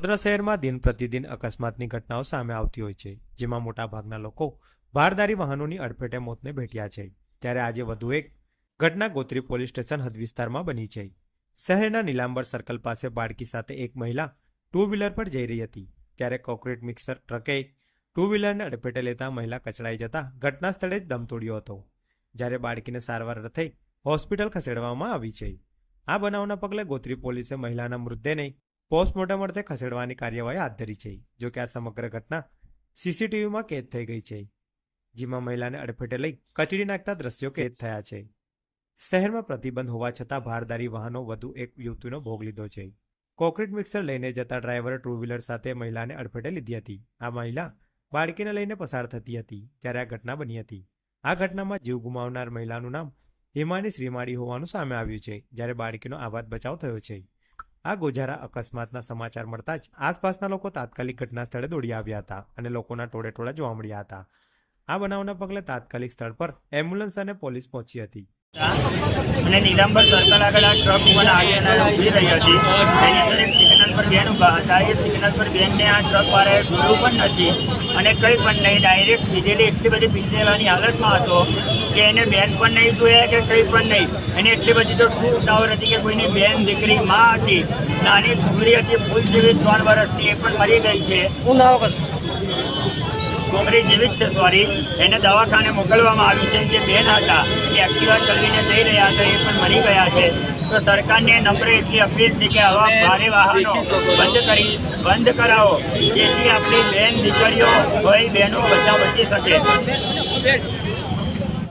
વડોદરા શહેરમાં દિન પ્રતિદિન અકસ્માતની ઘટનાઓ સામે આવતી હોય છે, જેમાં મોટાભાગના લોકો ભારદારી વાહનોની અડફેટે મોતને ભેટ્યા છે. ત્યારે આજે વધુ એક ઘટના ગોત્રી પોલીસ સ્ટેશન હદ વિસ્તારમાં બની છે. શહેરના નીલાંબર સર્કલ પાસે બાળકી સાથે એક મહિલા ટુ વ્હીલર પર જઈ રહી હતી. ત્યારે કોન્ક્રીટ મિક્સર ટ્રકે ટુ વ્હીલરને અડફેટે લેતા મહિલા કચડાઈ જતા ઘટના સ્થળે જ દમ તોડ્યો હતો. જ્યારે બાળકીને સારવાર અર્થે હોસ્પિટલ ખસેડવામાં આવી છે. આ બનાવના પગલે ગોત્રી પોલીસે મહિલાના મૃતદેહને પોસ્ટમોર્ટમ અર્થે ખસેડવાની કાર્યવાહી હાથ ધરી છે, જો કે આ સમગ્ર ઘટના સીસીટીવીમાં કેદ થઈ ગઈ છે. જેમાં મહિલાને અડફેટે લઈ કચડી નાખતા દ્રશ્યો કેદ થયા છે. શહેરમાં પ્રતિબંધ હોવા છતાં ભારદારી વાહનો વધુ એક યુવતીનો ભોગ લીધો છે. કોન્ક્રીટ મિક્સર લઈને જતા ડ્રાઈવરે ટુ વ્હીલર સાથે મહિલાને અડફેટે લીધી હતી. આ મહિલા બાળકીને લઈને પસાર થતી હતી, ત્યારે આ ઘટના બની હતી. આ ઘટનામાં જીવ ગુમાવનાર મહિલાનું નામ હિમાની શ્રીમાળી હોવાનું સામે આવ્યું છે, જ્યારે બાળકીનો આબાદ બચાવ થયો છે. આ ગોઝારા અકસ્માતના સમાચાર મળતા જ આસપાસના લોકો તાત્કાલિક ઘટના સ્થળે દોડી આવ્યા હતા અને લોકોના ટોળે ટોળા જોવા મળ્યા હતા. આ બનાવના પગલે તાત્કાલિક સ્થળ પર એમ્બ્યુલન્સ અને પોલીસ પહોંચી હતી. અને નીલાંબર સર્કલ આગળ આ ટ્રક પણ આવી અને ઊભી રહી હતી. એની અંદર બેન ઊભા હતા એ સિગ્નલ પર બેનને આ ટ્રક વાળાએ જોયું પણ નથી અને કંઈ પણ નહીં ડાયરેક્ટ પીધેલી એટલી બધી પીધેલાની હાલતમાં હતો કે એને બેન પણ નહીં જોયા કે કંઈ પણ નહીં. એને એટલી બધી તો શું ઉતાવળ હતી કે કોઈની બેન દીકરી માં હતી નાની છોકરી હતી ફૂલ જેવી ત્રણ વર્ષની એ પણ મરી ગઈ છે. હું નાવ કર છોકરી જીવિત છે સોરી એને દવાખાને મોકલવામાં આવ્યું છે જે બેન હતા એ એક્ટિવા ચલાવીને જઈ રહ્યા હતા એ પણ મરી ગયા છે. તો સરકારને નમ્ર એટલી અપીલ છે કે આવા ભારે વાહનો બંધ કરી, બંધ કરાવો, જેથી આપણી બેન દીકરીઓ, ભાઈ બહેનો બધા બચી શકે.